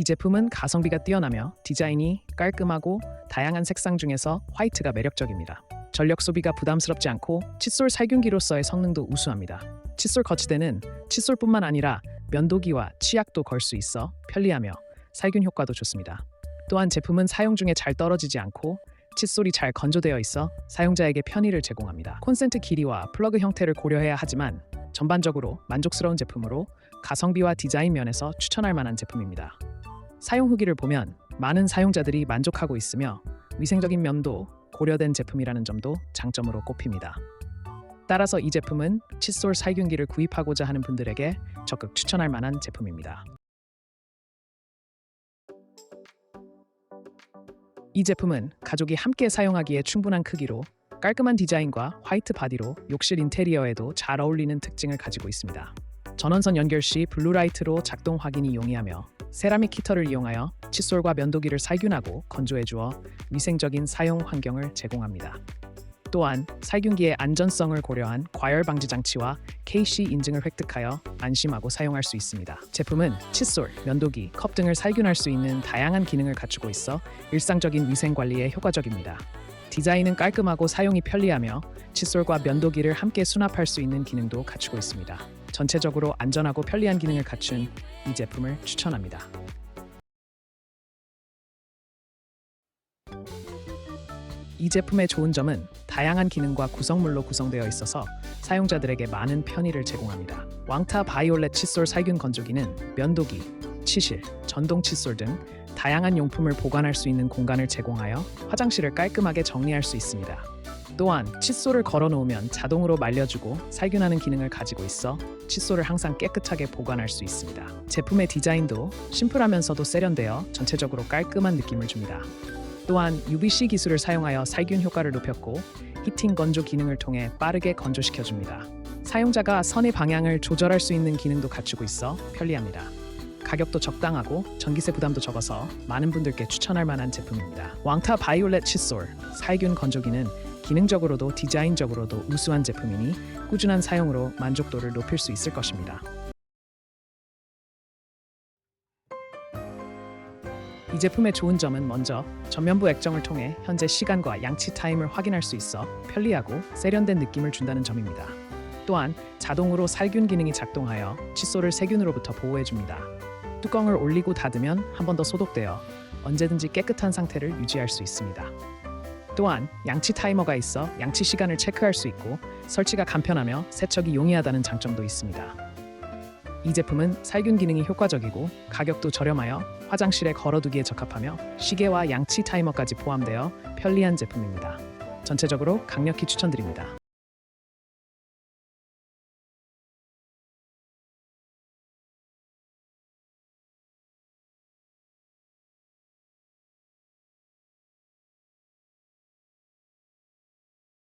이 제품은 가성비가 뛰어나며 디자인이 깔끔하고 다양한 색상 중에서 화이트가 매력적입니다. 전력 소비가 부담스럽지 않고 칫솔 살균기로서의 성능도 우수합니다. 칫솔 거치대는 칫솔뿐만 아니라 면도기와 치약도 걸 수 있어 편리하며 살균 효과도 좋습니다. 또한 제품은 사용 중에 잘 떨어지지 않고 칫솔이 잘 건조되어 있어 사용자에게 편의를 제공합니다. 콘센트 길이와 플러그 형태를 고려해야 하지만 전반적으로 만족스러운 제품으로 가성비와 디자인 면에서 추천할 만한 제품입니다. 사용 후기를 보면 많은 사용자들이 만족하고 있으며 위생적인 면도 고려된 제품이라는 점도 장점으로 꼽힙니다. 따라서 이 제품은 칫솔 살균기를 구입하고자 하는 분들에게 적극 추천할 만한 제품입니다. 이 제품은 가족이 함께 사용하기에 충분한 크기로 깔끔한 디자인과 화이트 바디로 욕실 인테리어에도 잘 어울리는 특징을 가지고 있습니다. 전원선 연결 시 블루라이트로 작동 확인이 용이하며 세라믹 히터를 이용하여 칫솔과 면도기를 살균하고 건조해 주어 위생적인 사용 환경을 제공합니다. 또한 살균기의 안전성을 고려한 과열 방지 장치와 KC 인증을 획득하여 안심하고 사용할 수 있습니다. 제품은 칫솔, 면도기, 컵 등을 살균할 수 있는 다양한 기능을 갖추고 있어 일상적인 위생 관리에 효과적입니다. 디자인은 깔끔하고 사용이 편리하며 칫솔과 면도기를 함께 수납할 수 있는 기능도 갖추고 있습니다. 전체적으로 안전하고 편리한 기능을 갖춘 이 제품을 추천합니다. 이 제품의 좋은 점은 다양한 기능과 구성물로 구성되어 있어서 사용자들에게 많은 편의를 제공합니다. 왕타 바이올렛 칫솔 살균 건조기는 면도기, 치실, 전동 칫솔 등 다양한 용품을 보관할 수 있는 공간을 제공하여 화장실을 깔끔하게 정리할 수 있습니다. 또한 칫솔을 걸어 놓으면 자동으로 말려주고 살균하는 기능을 가지고 있어 칫솔을 항상 깨끗하게 보관할 수 있습니다. 제품의 디자인도 심플하면서도 세련되어 전체적으로 깔끔한 느낌을 줍니다. 또한 UVC 기술을 사용하여 살균 효과를 높였고 히팅 건조 기능을 통해 빠르게 건조시켜 줍니다. 사용자가 선의 방향을 조절할 수 있는 기능도 갖추고 있어 편리합니다. 가격도 적당하고 전기세 부담도 적어서 많은 분들께 추천할 만한 제품입니다. 왕타 바이올렛 칫솔 살균 건조기는 기능적으로도 디자인적으로도 우수한 제품이니 꾸준한 사용으로 만족도를 높일 수 있을 것입니다. 이 제품의 좋은 점은 먼저 전면부 액정을 통해 현재 시간과 양치 타임을 확인할 수 있어 편리하고 세련된 느낌을 준다는 점입니다. 또한 자동으로 살균 기능이 작동하여 칫솔을 세균으로부터 보호해 줍니다. 뚜껑을 올리고 닫으면 한 번 더 소독되어 언제든지 깨끗한 상태를 유지할 수 있습니다. 또한 양치 타이머가 있어 양치 시간을 체크할 수 있고 설치가 간편하며 세척이 용이하다는 장점도 있습니다. 이 제품은 살균 기능이 효과적이고 가격도 저렴하여 화장실에 걸어두기에 적합하며 시계와 양치 타이머까지 포함되어 편리한 제품입니다. 전체적으로 강력히 추천드립니다.